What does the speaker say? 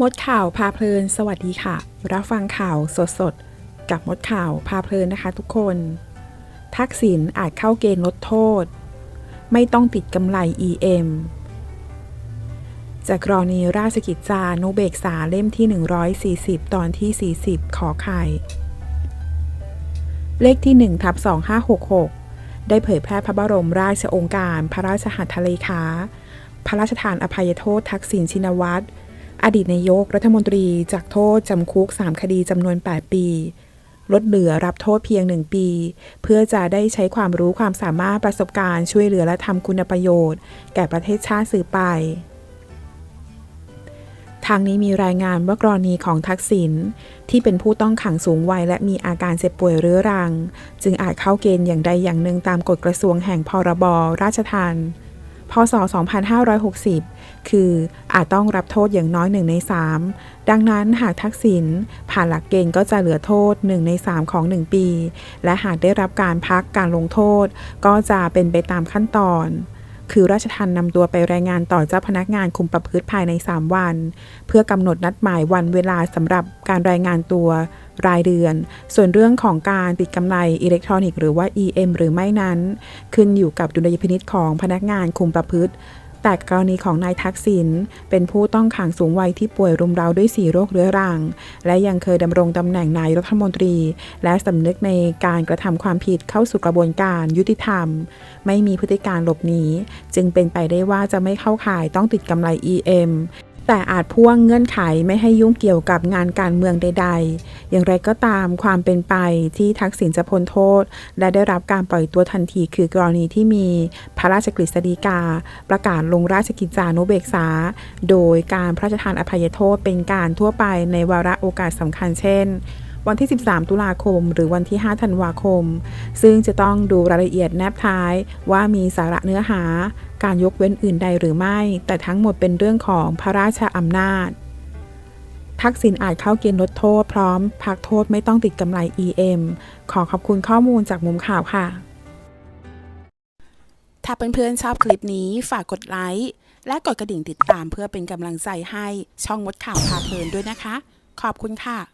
มดข่าวพาเพลิน สวัสดีค่ะ รับฟังข่าวสดๆกับมดข่าวพาเพลินนะคะทุกคน ทักษิณอาจเข้าเกณฑ์ลดโทษ ไม่ต้องติดกำไร EM จากกรณีราชกิจจานุเบกษาเล่มที่ 140 ตอนที่ 40 ขอไข่ เลขที่ 1 ทับ 2566 ได้เผยแพร่พระบรมราชโองการ พระราชหัตถเลขา พระราชทานอภัยโทษทักษิณชินวัตร อดีตนายกรัฐมนตรีจากโทษจำคุก 3 คดีจำนวน 8 ปี ลดเหลือรับโทษเพียง 1 ปี เพื่อจะได้ใช้ความรู้ความสามารถประสบการณ์ช่วยเหลือและทำคุณประโยชน์ แก่ประเทศชาติสืบไป ทางนี้มีรายงานว่ากรณีของทักษิณที่เป็นผู้ต้องขังสูงวัยและมีอาการเจ็บป่วยเรื้อรัง จึงอาจเข้าเกณฑ์อย่างใดอย่างหนึ่งตามกฎกระทรวงแห่งพรบราชทัณฑ์ พศ 2560 คืออาจต้องรับโทษอย่างน้อย 1 ใน 3 ดังนั้นหากทักษิณผ่านหลักเกณฑ์ก็จะเหลือโทษ 1 ใน 3 ของ 1 ปี และหากได้รับการพักการลงโทษ ก็จะเป็นไปตามขั้นตอน คือราชทันนำตัวไปรายงานต่อเจ้าพนักงานคุมประพฤติภายใน 3 วัน เพื่อกำหนดนัดหมายวันเวลาสำหรับการรายงานตัว รายเดือน ส่วนเรื่องของการติดกำไรอิเล็กทรอนิกส์หรือว่า EM หรือไม่นั้น ขึ้นอยู่กับดุลยพินิษของพนักงานคุมประพฤติ แต่กรณีของนายทักษิณเป็นผู้ต้องขังสูงวัยที่ป่วยรุมเร้าด้วย4โรคเรื้อรัง และยังเคยดำรงตำแหน่งนายรัฐมนตรี และสำนึกในการกระทำความผิดเข้าสู่กระบวนการยุติธรรม ไม่มีพฤติการหลบหนีจึงเป็นไปได้ว่าจะไม่เข้าข่ายต้องติดกำไร EM แต่อาจพ่วงเงื่อนไขไม่ให้ยุ่งเกี่ยวกับงานการเมืองใด ๆ อย่างไรก็ตามความเป็นไปที่ทักษิณจะพ้นโทษ และได้รับการปล่อยตัวทันทีคือกรณีที่มีพระราชกฤษฎีกา ประกาศลงราชกิจจานุเบกษา โดยการพระราชทานอภัยโทษเป็นการทั่วไปในวาระโอกาสสำคัญเช่น วันที่ 13 ตุลาคม หรือวันที่ 5 ธันวาคม ซึ่งจะต้องดูรายละเอียดแนบท้ายว่ามีสาระเนื้อหา การยกเว้นอื่นใดหรือไม่ แต่ทั้งหมดเป็นเรื่องของพระราชอำนาจ ทักษิณอาจเข้าเกณฑ์ลดโทษพร้อม พักโทษไม่ต้องติดกำไร EM ขอขอบคุณข้อมูลจากมุมข่าวค่ะ ถ้าเพื่อนๆชอบคลิปนี้ฝากกดไลค์และกดกระดิ่งติดตามเพื่อเป็นกำลังใจให้ช่องมดข่าวพาเพลินด้วยนะคะ ขอบคุณค่ะ